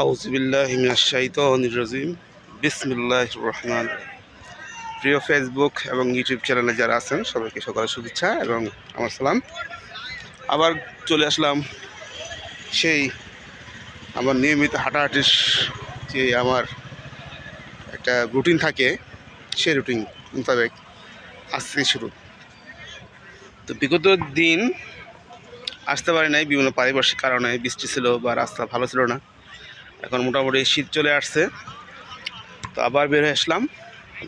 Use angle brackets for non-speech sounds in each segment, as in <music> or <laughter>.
আউজবিল্লাহিমিনাশাইতানির বিসমিল্লাহ রহমান। প্রিয় ফেসবুক এবং ইউটিউব চ্যানেলে যারা আছেন, সবাইকে সকালের শুভেচ্ছা এবং আমার সালাম। আবার চলে আসলাম সেই আমার নিয়মিত হাঁটাহাঁটির যে আমার একটা রুটিন থাকে, সেই রুটিন মোতাবেক আজ থেকে শুরু। তো বিগত দিন আসতে পারি নাই, বিভিন্ন পারিপার্শ্বিক কারণে বৃষ্টি ছিল বা রাস্তা ভালো ছিল না। এখন মোটামুটি শীত চলে আসছে। তো আবার বের হয়ে আসলাম,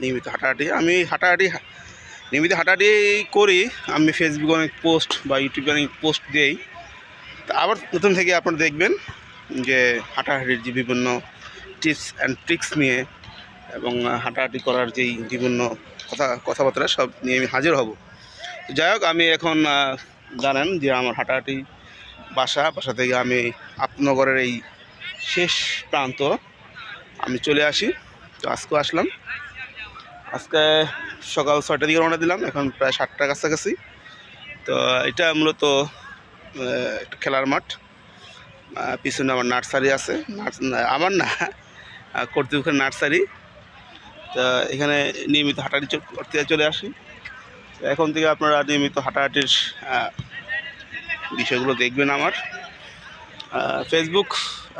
নিয়মিত হাঁটাহাঁটি। আমি হাঁটাহাঁটি, নিয়মিত হাঁটাহাঁটি করি। আমি ফেসবুকে অনেক পোস্ট বা ইউটিউবে অনেক পোস্ট দিই। তা আবার নতুন থেকে আপনারা দেখবেন যে হাঁটাহাঁটির যে বিভিন্ন টিপস অ্যান্ড ট্রিক্স নিয়ে এবং হাঁটাহাঁটি করার যেই বিভিন্ন কথা, কথাবার্তা, সব নিয়ে আমি হাজির হব। যাই হোক, আমি এখন জানেন যে আমার হাঁটাহাঁটি বাসা বাসা থেকে আমি আপনগরের এই শেষ প্রান্ত আমি চলে আসি। তো আজকেও আসলাম। আজকে সকাল ছয়টার দিকে রওনা দিলাম, এখন প্রায় সাতটার কাছাকাছি। তো এটা মূলত একটা খেলার মাঠ। পিছনে আমার নার্সারি আছে। আমার না কর্তৃপক্ষের নার্সারি। তা এখানে নিয়মিত হাঁটাহাঁটি করতে চলে আসি। এখন থেকে আপনারা নিয়মিত হাঁটাহাঁটির বিষয়গুলো দেখবেন আমার। ফেসবুক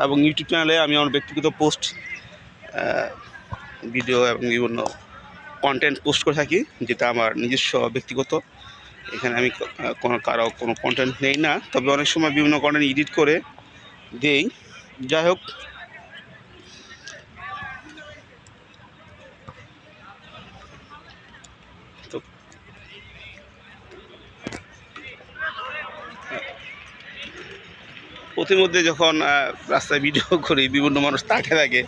এবং ইউটিউব চ্যানেলে আমি আমার ব্যক্তিগত পোস্ট ভিডিও এবং বিভিন্ন কন্টেন্ট পোস্ট করে থাকি, যেটা আমার নিজস্ব ব্যক্তিগত। এখানে আমি কোনো কারও কোনো কন্টেন্ট নেই না, তবে অনেক সময় বিভিন্ন কন্টেন্ট এডিট করে দেই। যাই হোক প্রতিমধ্যে যখন রাস্তায় ভিডিও <laughs> করি বিভিন্ন মানুষ তাকে থাকে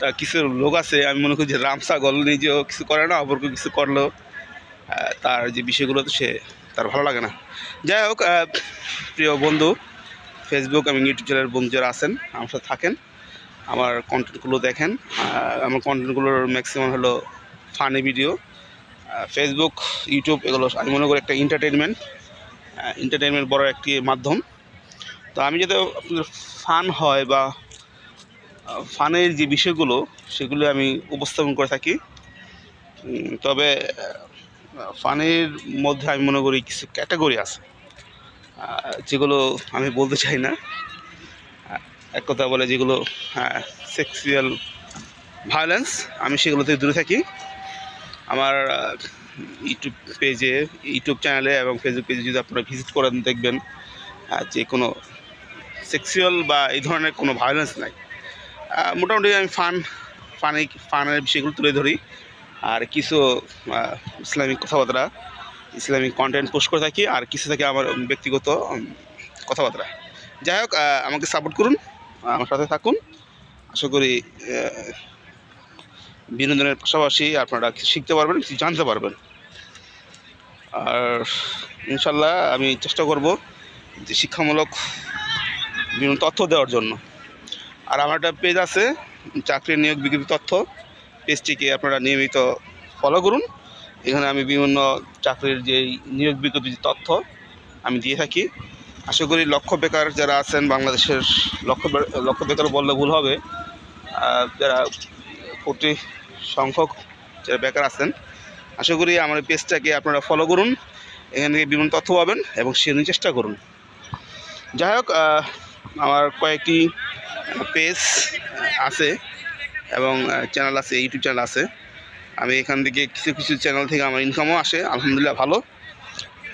তা কিছু লোক আছে আমি মনে করি যে রামসাগল নিজেও কিছু করে না অপরকে কিছু করলেও আহ, তার যে বিষয়গুলো তো সে তার ভালো লাগে না। যাই হোক প্রিয় বন্ধু ফেসবুক এবং ইউটিউব চ্যানেলের বন্ধু যারা আছেন আমার সাথে থাকেন আমার কন্টেন্টগুলো দেখেন। আমার কন্টেন্টগুলোর ম্যাক্সিমাম হলো ফানি ভিডিও ফেসবুক ইউটিউব এগুলো আমি মনে করি একটা এন্টারটেনমেন্ট এন্টারটেনমেন্ট বড় একটি মাধ্যম। তো আমি যাতে আপনাদের ফান হয় বা ফানের যে বিষয়গুলো, সেগুলো আমি উপস্থাপন করে থাকি। তবে ফানের মধ্যে আমি মনে করি কিছু ক্যাটাগরি আছে। যেগুলো আমি বলতে চাই না। এক কথা বলে যেগুলো সেক্সুয়াল ভায়োলেন্স আমি সেগুলো থেকে দূরে থাকি। আমার ইউটিউব পেজে, ইউটিউব চ্যানেলে এবং ফেসবুক পেজে যদি আপনারা ভিজিট করেন, দেখবেন যে কোনো সেক্সুয়াল বা এই ধরনের কোনো ভায়োলেন্স নাই। মোটামুটি আমি ফান ফানি ফানের বিষয়গুলো তুলে ধরি। আর কিছু ইসলামিক কথাবার্তা, ইসলামিক কন্টেন্ট পোস্ট করে থাকি, আর কিছু থাকে আমার ব্যক্তিগত কথাবার্তা। যাই হোক আমাকে সাপোর্ট করুন, আমার সাথে থাকুন। আশা করি বিনোদনের পাশাপাশি আপনারা কিছু শিখতে পারবেন, কিছু জানতে পারবেন। আর ইনশাল্লাহ আমি চেষ্টা করব যে শিক্ষামূলক বিভিন্ন তথ্য দেওয়ার জন্য। আর আমার একটা পেজ আছে চাকরির নিয়োগ বিজ্ঞপ্তি তথ্য। পেজটিকে আপনারা নিয়মিত ফলো করুন। এখানে আমি বিভিন্ন চাকরির যে নিয়োগ বিজ্ঞপ্তি তথ্য আমি দিয়ে থাকি। আশা করি লক্ষ্য বেকার যারা আছেন, বাংলাদেশের লক্ষ্য লক্ষ্য বেকার বললে ভুল হবে। যারা কোটি সংখ্যক যারা বেকার আছেন, আশা করি আমার পেজটাকে আপনারা ফলো করুন। এখান থেকে বিভিন্ন তথ্য পাবেন এবং সেজন্য চেষ্টা করুন। যাই হোক আমার কয়েকটি পেজ আছে এবং চ্যানেল আছে ইউটিউব চ্যানেল আছে। আমি এখান থেকে কিছু কিছু চ্যানেল থেকে আমার ইনকামও আসে, আলহামদুলিল্লাহ ভালো।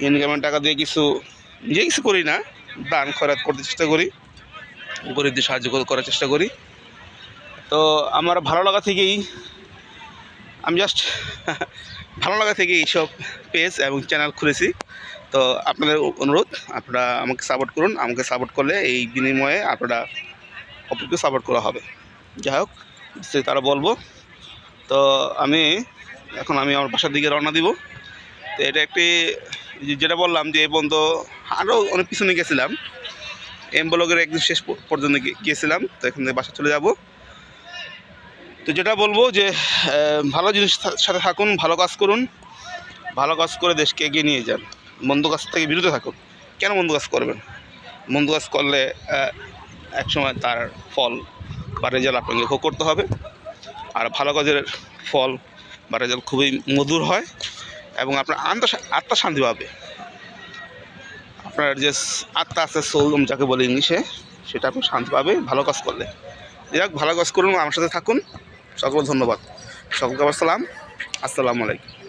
ইনকামের টাকা দিয়ে কিছু নিজে কিছু করি না, দান খরাত করতে চেষ্টা করি, গরিবদের সাহায্য করার চেষ্টা করি। তো আমার ভালো লাগা থেকেই, আমি জাস্ট <laughs> ভালো লাগা থেকে এইসব পেজ এবং চ্যানেল খুলেছি। তো আপনাদের অনুরোধ, আপনারা আমাকে সাপোর্ট করুন। আমাকে সাপোর্ট করলে এই বিনিময়ে আপনারা অপরকে সাপোর্ট করা হবে। যাই হোক, সে তারা বলব। তো আমি, এখন আমি আমার বাসার দিকে রওনা দিব। তো এটা একটি যেটা বললাম যে এই পর্যন্ত আরও অনেক পিছনে গেছিলাম। এম ব্লগের একদিন শেষ পর্যন্ত গিয়েছিলাম। তো এখান থেকে বাসা চলে যাব। তো যেটা বলব যে ভালো জিনিস সাথে থাকুন, ভালো কাজ করুন। ভালো কাজ করে দেশকে এগিয়ে নিয়ে যান। মন্দ কাজ থেকে বিরত থাকুন কেন মন্দ কাজ করবেন? মন্দ কাজ করলে একসময় তার ফল বা রেজাল্ট আপনাকে ভোগ করতে হবে। আর ভালো কাজের ফল বা রেজাল্ট খুবই মধুর হয় এবং আপনার আত্মা আত্মা শান্তি পাবে। আপনার যে আত্মা আছে সোল যাকে বলে ইংলিশে, সেটা আপনি শান্তি পাবে, ভালো কাজ করলে। যাক ভালো কাজ করুন, আমার সাথে থাকুন। সকল ধন্যবাদ। সকলকে আমার সালাম আসসালামু আলাইকুম।